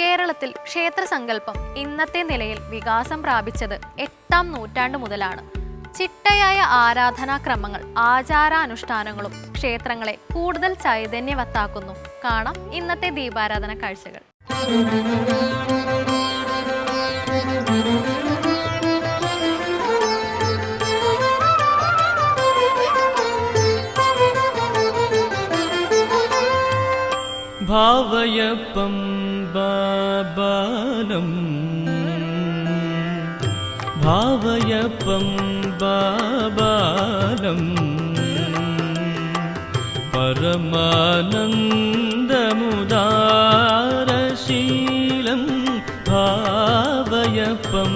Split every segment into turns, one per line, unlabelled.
കേരളത്തിൽ ക്ഷേത്രസങ്കല്പം ഇന്നത്തെ നിലയിൽ വികാസം പ്രാപിച്ചത് എട്ടാം നൂറ്റാണ്ട് മുതലാണ്. ചിട്ടയായ ആരാധനാക്രമങ്ങൾ ആചാരാനുഷ്ഠാനങ്ങളും ക്ഷേത്രങ്ങളെ കൂടുതൽ ചൈതന്യവത്താക്കുന്നു. കാണാം ഇന്നത്തെ ദീപാരാധന കാഴ്ചകൾ.
ഭാവയപ്പം ബാബാലം ഭാവയപ്പം ബാബാലം പരമാനന്ദമുദാരശീലം ഭാവയപ്പം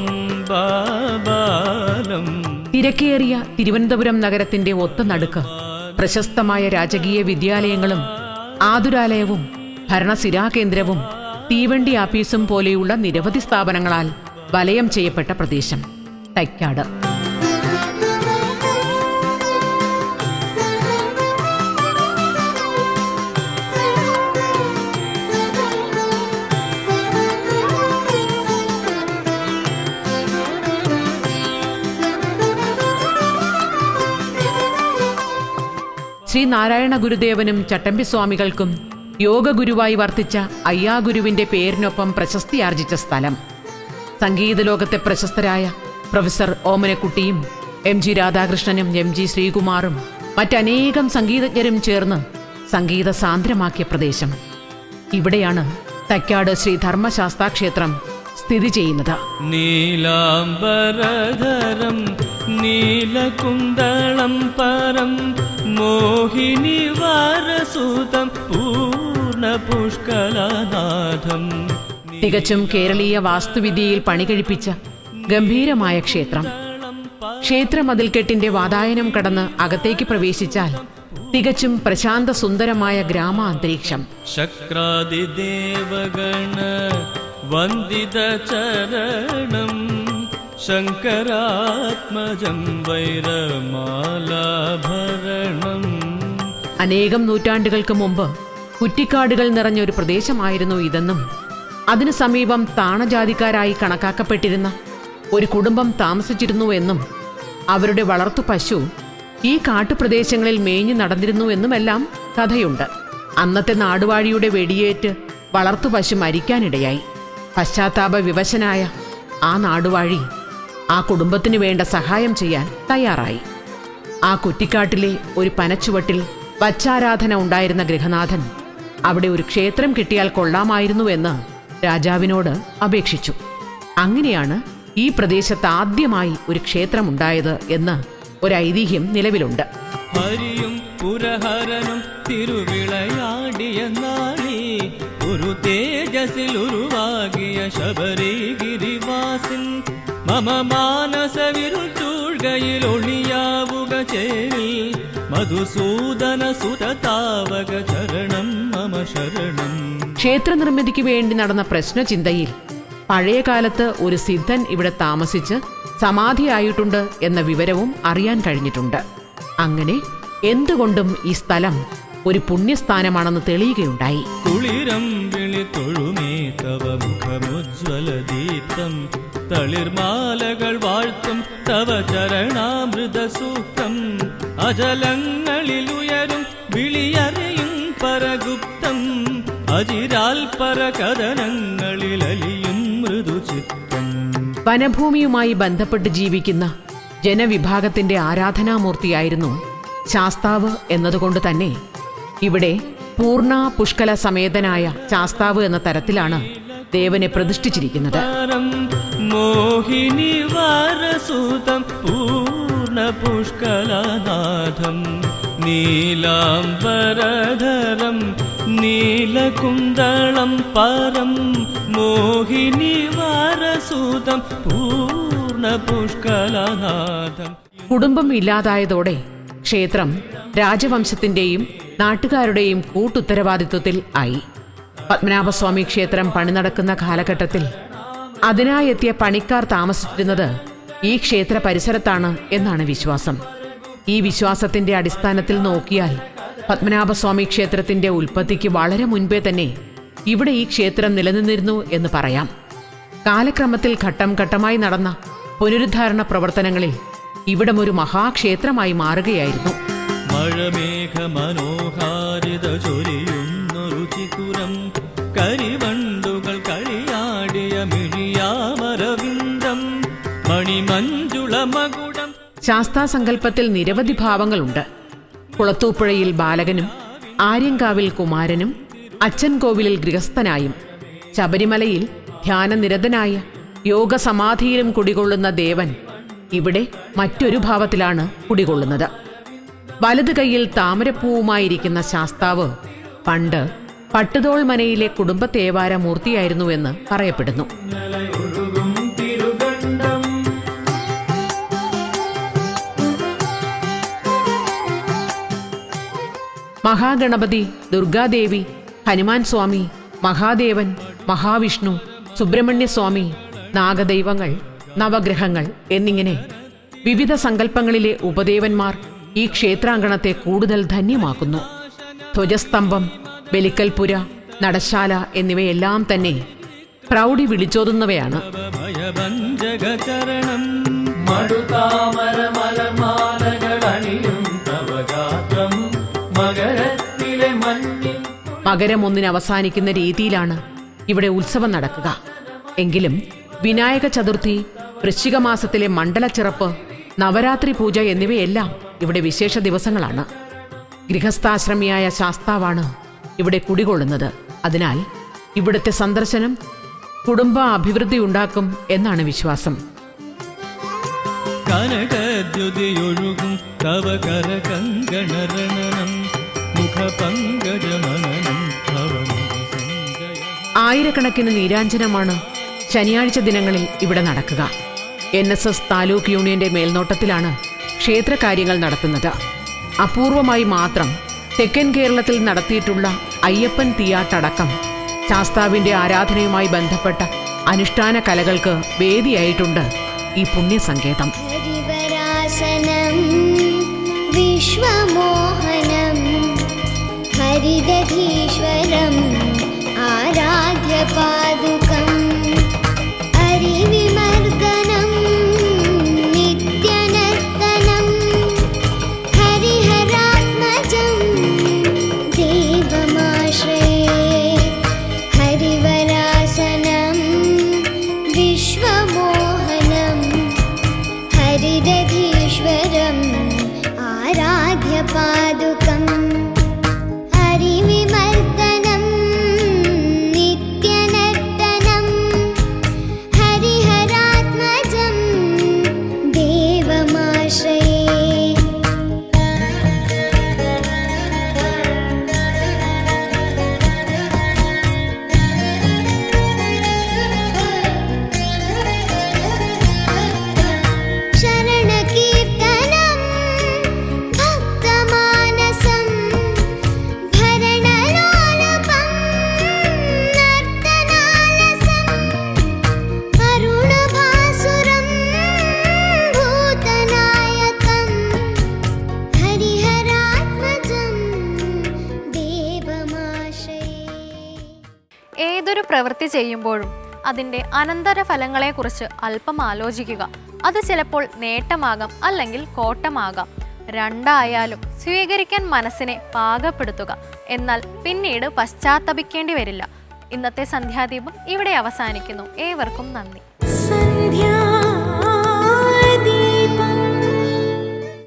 ബാബാലം
തിരക്കേറിയ തിരുവനന്തപുരം നഗരത്തിന്റെ ഒത്ത നടുക്ക് പ്രശസ്തമായ രാജകീയ വിദ്യാലയങ്ങളും ആതുരാലയവും ഭരണസിരാകേന്ദ്രവും തീവണ്ടി ആപ്പീസും പോലെയുള്ള നിരവധി സ്ഥാപനങ്ങളാൽ വലയം ചെയ്യപ്പെട്ട പ്രദേശം തൈക്കാട്. ശ്രീ നാരായണ ഗുരുദേവനും ചട്ടമ്പി സ്വാമികൾക്കും യോഗഗുരുവായി വർത്തിച്ച അയ്യാഗുരുവിന്റെ പേരിനൊപ്പം പ്രശസ്തിയാർജിച്ച സ്ഥലം. സംഗീത ലോകത്തെ പ്രശസ്തരായ പ്രൊഫസർ ഓമനക്കുട്ടിയും എം ജി രാധാകൃഷ്ണനും എം ജി ശ്രീകുമാറും മറ്റനേകം സംഗീതജ്ഞരും ചേർന്ന് സംഗീത സാന്ദ്രമാക്കിയ പ്രദേശം. ഇവിടെയാണ് തക്കാട് ശ്രീ ധർമ്മശാസ്താക്ഷേത്രം സ്ഥിതി ചെയ്യുന്നത്.
നീലാംബരധരം നീലകുന്തളം പരം മോഹിനി വാരസുതം പൂർണപുഷ്കലനാഥം.
തികച്ചും കേരളീയ വാസ്തുവിദ്യയിൽ പണി പണികഴിപ്പിച്ച ഗംഭീരമായ ക്ഷേത്രം. ക്ഷേത്ര മതിൽക്കെട്ടിന്റെ വാതായനം കടന്ന് അകത്തേക്ക് പ്രവേശിച്ചാൽ തികച്ചും പ്രശാന്ത സുന്ദരമായ ഗ്രാമ അന്തരീക്ഷം
ശക്രാദിദേവഗണ വന്ദിത ചരണം. ശങ്കരാത്മജം വൈരമാലാഭരണം.
അനേകം നൂറ്റാണ്ടുകൾക്ക് മുമ്പ് കുറ്റിക്കാടുകൾ നിറഞ്ഞ ഒരു പ്രദേശമായിരുന്നു ഇതെന്നും അതിനു സമീപം താണജാതിക്കാരായി കണക്കാക്കപ്പെട്ടിരുന്ന ഒരു കുടുംബം താമസിച്ചിരുന്നു എന്നും അവരുടെ വളർത്തു പശു ഈ കാട്ടുപ്രദേശങ്ങളിൽ മേഞ്ഞു നടന്നിരുന്നു എന്നുമെല്ലാം കഥയുണ്ട്. അന്നത്തെ നാടുവാഴിയുടെ വെടിയേറ്റ് വളർത്തു പശു മരിക്കാനിടയായി. പശ്ചാത്താപ വിവശനായ ആ നാടുവാഴി ആ കുടുംബത്തിന് വേണ്ട സഹായം ചെയ്യാൻ തയ്യാറായി. ആ കുറ്റിക്കാട്ടിലെ ഒരു പനച്ചുവട്ടിൽ വച്ചാരാധന ഉണ്ടായിരുന്ന ഗൃഹനാഥൻ അവിടെ ഒരു ക്ഷേത്രം കിട്ടിയാൽ കൊള്ളാമായിരുന്നുവെന്ന് രാജാവിനോട് അപേക്ഷിച്ചു. അങ്ങനെയാണ് ഈ പ്രദേശത്ത് ആദ്യമായി ഒരു ക്ഷേത്രമുണ്ടായത് എന്ന് ഒരു ഐതിഹ്യം നിലവിലുണ്ട്.
ഹരിയും പുരഹരനും ഒരു മമ മാനസവിരുൾ ചൂഴ്കയിൽ ഒളിയാവുക ചേരിൽ മധുസൂദന സുതതാവക
ക്ഷേത്രനിർമ്മിതിക്ക് വേണ്ടി നടന്ന പ്രശ്നചിന്തയിൽ പഴയ കാലത്ത് ഒരു സിദ്ധൻ ഇവിടെ താമസിച്ച് സമാധിയായിട്ടുണ്ട് എന്ന വിവരവും അറിയാൻ കഴിഞ്ഞിട്ടുണ്ട്. അങ്ങനെ എന്തുകൊണ്ടും ഈ സ്ഥലം ഒരു പുണ്യസ്ഥാനമാണെന്ന് തെളിയുകയുണ്ടായി.
കുളിരം തവ ദീപ്തം. തളിർമാലകൾ വാഴ്ത്തും തവ ചരണാമൃത സൂക്തം. അജലങ്ങളിൽ ഉയരും വിളിയറിയും പരഗുപ്തം അജിരാൽ പരകഥനങ്ങളിൽ അലിയും മൃദുചിത്തം.
വനഭൂമിയുമായി ബന്ധപ്പെട്ട് ജീവിക്കുന്ന ജനവിഭാഗത്തിന്റെ ആരാധനാമൂർത്തിയായിരുന്നു ശാസ്താവ് എന്നതുകൊണ്ട് തന്നെ ഇവിടെ പൂർണ പുഷ്കല സമേതനായ ശാസ്താവ് എന്ന തരത്തിലാണ് ദേവനെ പ്രതിഷ്ഠിച്ചിരിക്കുന്നത്.
പരം മോഹിനി വാരസുതം പൂർണ പുഷ്കലനാഥം നീലാംബരധരം നീലകുന്തളം പരം മോഹിനി വാരസൂതം പൂർണ പുഷ്കലനാഥം.
കുടുംബം ഇല്ലാതായതോടെ ക്ഷേത്രം രാജവംശത്തിന്റെയും നാട്ടുകാരുടെയും കൂട്ടുത്തരവാദിത്വത്തിൽ ആയി. പത്മനാഭസ്വാമി ക്ഷേത്രം പണി നടക്കുന്ന കാലഘട്ടത്തിൽ അതിനായെത്തിയ പണിക്കാർ താമസിച്ചിരുന്നത് ഈ ക്ഷേത്ര പരിസരത്താണ് എന്നാണ് വിശ്വാസം. ഈ വിശ്വാസത്തിന്റെ അടിസ്ഥാനത്തിൽ നോക്കിയാൽ പത്മനാഭസ്വാമി ക്ഷേത്രത്തിന്റെ ഉൽപ്പത്തിക്ക് വളരെ മുൻപേ തന്നെ ഇവിടെ ഈ ക്ഷേത്രം നിലനിന്നിരുന്നു എന്ന് പറയാം. കാലക്രമത്തിൽ ഘട്ടം ഘട്ടമായി നടന്ന പുനരുദ്ധാരണ പ്രവർത്തനങ്ങളിൽ ഇവിടം ഒരു മഹാക്ഷേത്രമായി മാറുകയായിരുന്നു.
മഴമേഘ മനോഹാരിത ചൊരിയുന്നൊരു ചിക്കുരം കരിവണ്ടുകൾ കളിയാടിയ മിഴിയാമരവിന്ദം മണിമഞ്ജുള മകുടം.
ശാസ്താസങ്കല്പത്തിൽ നിരവധി ഭാവങ്ങളുണ്ട്. കുളത്തൂപ്പുഴയിൽ ബാലകനും ആര്യങ്കാവിൽ കുമാരനും അച്ഛൻകോവിലിൽ ഗൃഹസ്ഥനായും ശബരിമലയിൽ ധ്യാനനിരതനായ യോഗസമാധിയിലും കുടികൊള്ളുന്ന ദേവൻ ഇവിടെ മറ്റൊരു ഭാവത്തിലാണ് കുടികൊള്ളുന്നത്. വലതു കൈയിൽ താമരപ്പൂവുമായിരിക്കുന്ന ശാസ്താവ് പണ്ട് പട്ടുതോൾമനയിലെ കുടുംബത്തേവാര മൂർത്തിയായിരുന്നുവെന്ന് പറയപ്പെടുന്നു. മഹാഗണപതി ദുർഗാദേവി ഹനുമാൻ സ്വാമി മഹാദേവൻ മഹാവിഷ്ണു സുബ്രഹ്മണ്യസ്വാമി നാഗദൈവങ്ങൾ നവഗ്രഹങ്ങൾ എന്നിങ്ങനെ വിവിധ സങ്കല്പങ്ങളിലെ ഉപദേവന്മാർ ഈ ക്ഷേത്രാങ്കണത്തെ കൂടുതൽ ധന്യമാക്കുന്നു. ധ്വജസ്തംഭം ബലിക്കൽപുര നടശാല എന്നിവയെല്ലാം തന്നെ പ്രൗഢി വിളിച്ചോതുന്നവയാണ്.
ഭയഭഞ്ജകചരണം
മകരം ഒന്നിന് അവസാനിക്കുന്ന രീതിയിലാണ് ഇവിടെ ഉത്സവം നടക്കുക. എങ്കിലും വിനായക ചതുർത്ഥി വൃശ്ചിക മാസത്തിലെ മണ്ഡലച്ചിറപ്പ് നവരാത്രി പൂജ എന്നിവയെല്ലാം ഇവിടെ വിശേഷ ദിവസങ്ങളാണ്. ഗൃഹസ്ഥാശ്രമിയായ ശാസ്താവാണ് ഇവിടെ കുടികൊള്ളുന്നത്. അതിനാൽ ഇവിടുത്തെ സന്ദർശനം കുടുംബ അഭിവൃദ്ധി ഉണ്ടാക്കും എന്നാണ് വിശ്വാസം.
കനകദ്യുതിയൊഴുകും തവ മുഖസഞ്ജയ
ആയിരക്കണക്കിന് നീരാഞ്ജനമാണ് ശനിയാഴ്ച ദിനങ്ങളിൽ ഇവിടെ നടക്കുക. എൻ എസ് എസ് താലൂക്ക് യൂണിയന്റെ മേൽനോട്ടത്തിലാണ് ക്ഷേത്രകാര്യങ്ങൾ നടത്തുന്നത്. അപൂർവമായി മാത്രം തെക്കൻ കേരളത്തിൽ നടത്തിയിട്ടുള്ള അയ്യപ്പൻ തീയാട്ടടക്കം ശാസ്താവിന്റെ ആരാധനയുമായി ബന്ധപ്പെട്ട അനുഷ്ഠാന കലകൾക്ക് വേദിയായിട്ടുണ്ട് ഈ പുണ്യസങ്കേതം.
जगदधीश्वरम्
आराध्यपा പ്രവൃത്തി ചെയ്യുമ്പോഴും അതിന്റെ അനന്തരഫലങ്ങളെക്കുറിച്ച് അല്പം ആലോചിക്കുക. അത് ചിലപ്പോൾ നേട്ടമാകാം അല്ലെങ്കിൽ കോട്ടമാകാം. രണ്ടായാലും സ്വീകരിക്കാൻ മനസ്സിനെ പാകപ്പെടുത്തുക. എന്നാൽ പിന്നീട് പശ്ചാത്തപിക്കേണ്ടി വരില്ല. ഇന്നത്തെ സന്ധ്യാദീപം ഇവിടെ അവസാനിക്കുന്നു. ഏവർക്കും നന്ദി.